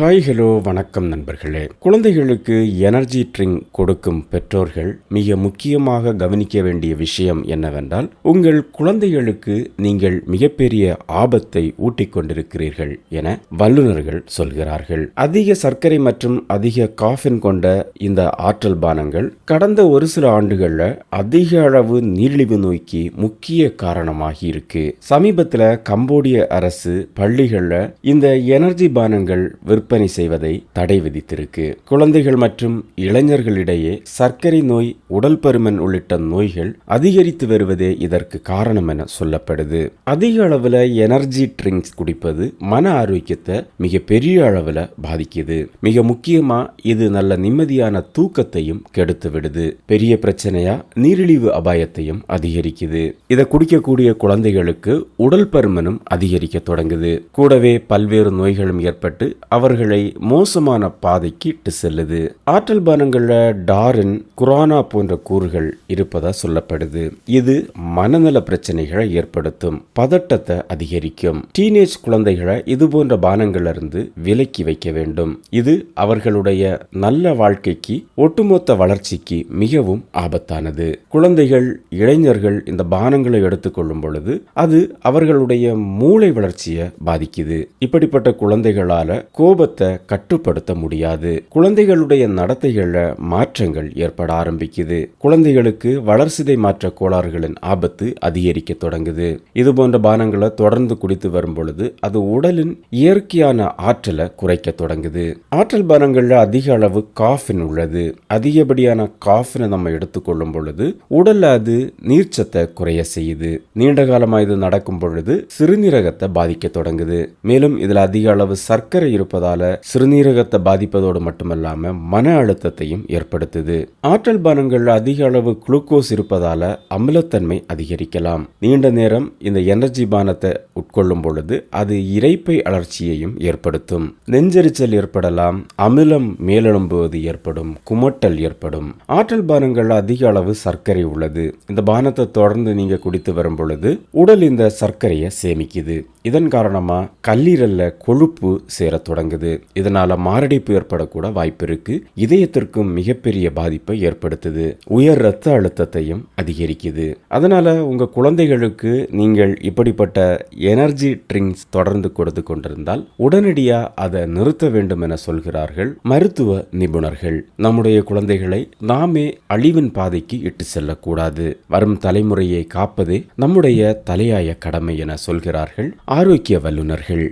Hi hello வணக்கம் நண்பர்களே. குழந்தைகளுக்கு எனர்ஜி ட்ரிங்க் கொடுக்கும் பெற்றோர்கள் மிக முக்கியமாக கவனிக்க வேண்டிய விஷயம் என்னவென்றால் உங்கள் குழந்தைகளுக்கு நீங்கள் மிகப்பெரிய ஆபத்தை ஊட்டிக் கொண்டிருக்கிறீர்கள் என வல்லுநர்கள் சொல்கிறார்கள். அதிக சர்க்கரை மற்றும் அதிக காஃபின் கொண்ட இந்த ஆற்றல் பானங்கள் கடந்த ஒரு சில ஆண்டுகள்ல அதிக அளவு நீரிழிவு நோய்க்கு முக்கிய காரணமாகி இருக்கு. சமீபத்துல கம்போடிய அரசு பள்ளிகள்ல இந்த எனர்ஜி பானங்கள் விற்பனை செய்வதை தடை விதித்திருக்கு. குழந்தைகள் மற்றும் இளைஞர்களிடையே சர்க்கரை நோய் உடல் பருமன் உள்ளிட்ட நோய்கள் அதிகரித்து வருவதே இதற்கு காரணம் என சொல்லப்படுது. அதிக அளவில் எனர்ஜி ட்ரிங்க்ஸ் குடிப்பது மன ஆரோக்கியத்தை மிக பெரிய அளவில் பாதிக்குது. மிக முக்கியமா இது நல்ல நிம்மதியான தூக்கத்தையும் கெடுத்து விடுது பெரிய பிரச்சனையா நீரிழிவு அபாயத்தையும் அதிகரிக்குது. இதை குடிக்கக்கூடிய குழந்தைகளுக்கு உடல் பருமனும் அதிகரிக்க தொடங்குது. கூடவே பல்வேறு நோய்களும் ஏற்பட்டு அவர்கள் மோசமான பாதைக்கு இட்டு செல்லுது. ஆற்றல் பானங்களில் டாரின் குரானா போன்ற கூறுகள் இருப்பதா சொல்லப்படுது. இது மனநல பிரச்சனைகளை ஏற்படுத்தும் பதட்டத்தை அதிகரிக்கும். டீனேஜ் குழந்தைகளை இது போன்ற பானங்களிலிருந்து விலக்கி வைக்க வேண்டும். இது அவர்களுடைய நல்ல வாழ்க்கைக்கு ஒட்டுமொத்த வளர்ச்சிக்கு மிகவும் ஆபத்தானது. குழந்தைகள் இளைஞர்கள் இந்த பானங்களை எடுத்துக்கொள்ளும் பொழுது அது அவர்களுடைய மூளை வளர்ச்சியை பாதிக்குது. இப்படிப்பட்ட குழந்தைகளால கோபத்தை கட்டுப்படுத்த முடியாது. குழந்தைகளுடைய நடத்தைகள மாற்றங்கள் ஏற்பட ஆரம்பிக்குது. குழந்தைகளுக்கு வளர்சிதை மாற்ற கோளாறுகளின் ஆபத்து அதிகரிக்க தொடங்குது. இது போன்ற பானங்களை தொடர்ந்து குடித்து வரும் பொழுது அது உடலின் இயற்கையான ஆற்றலை குறைக்க தொடங்குது. ஆற்றல் பானங்களில் அதிக அளவு காஃபின் உள்ளது. அதிகப்படியான காஃபினை நம்ம எடுத்துக்கொள்ளும் பொழுது உடல்ல அது நீர்ச்சத்தை குறைய செய்யுது. நீண்ட காலமா இது நடக்கும் பொழுது சிறுநீரகத்தை பாதிக்க தொடங்குது. மேலும் இதுல அதிக அளவு சர்க்கரை இருப்பதால் சிறுநீரகத்தை பாதிப்பதோடு மட்டுமல்லாம மன அழுத்தத்தையும் ஏற்படுத்துது. ஆற்றல் பானங்கள்ல அதிக அளவு குளுக்கோஸ் இருப்பதால அமிலத்தன்மை அதிகரிக்கலாம். நீண்ட நேரம் இந்த எனர்ஜி பானத்தை உட்கொள்ளும் பொழுது அது இரைப்பை அழற்சியையும் ஏற்படுத்தும். நெஞ்செரிச்சல் ஏற்படலாம் அமிலம் மேலெழும்புவது ஏற்படும் குமட்டல் ஏற்படும். ஆற்றல் பானங்கள்ல அதிக அளவு சர்க்கரை உள்ளது. இந்த பானத்தை தொடர்ந்து நீங்க குடித்து வரும் பொழுது உடல் இந்த சர்க்கரையை சேமிக்குது. இதன் காரணமாக கல்லீரல்ல கொழுப்பு சேரத் தொடங்குது. இதனால் மாரடைப்பு ஏற்படக்கூட வாய்ப்பு இருக்கு. இதயத்திற்கும் மிகப்பெரிய பாதிப்பை ஏற்படுத்துது. உயர் இரத்த அழுத்தத்தையும் அதிகரிக்குது. அதனால் உங்கள் குழந்தைகளுக்கு நீங்கள் இப்படிப்பட்ட எனர்ஜி ட்ரிங்க்ஸ் தொடர்ந்து கொடுத்து கொண்டிருந்தால் உடனடியாக அதை நிறுத்த வேண்டும் என சொல்கிறார்கள் மருத்துவ நிபுணர்கள். நம்முடைய குழந்தைகளை நாமே அழிவின் பாதைக்கு இட்டு செல்லக்கூடாது. வரும் தலைமுறையை காப்பதே நம்முடைய தலையாய கடமை என சொல்கிறார்கள் ஆரோக்கிய வல்லுநர்கள்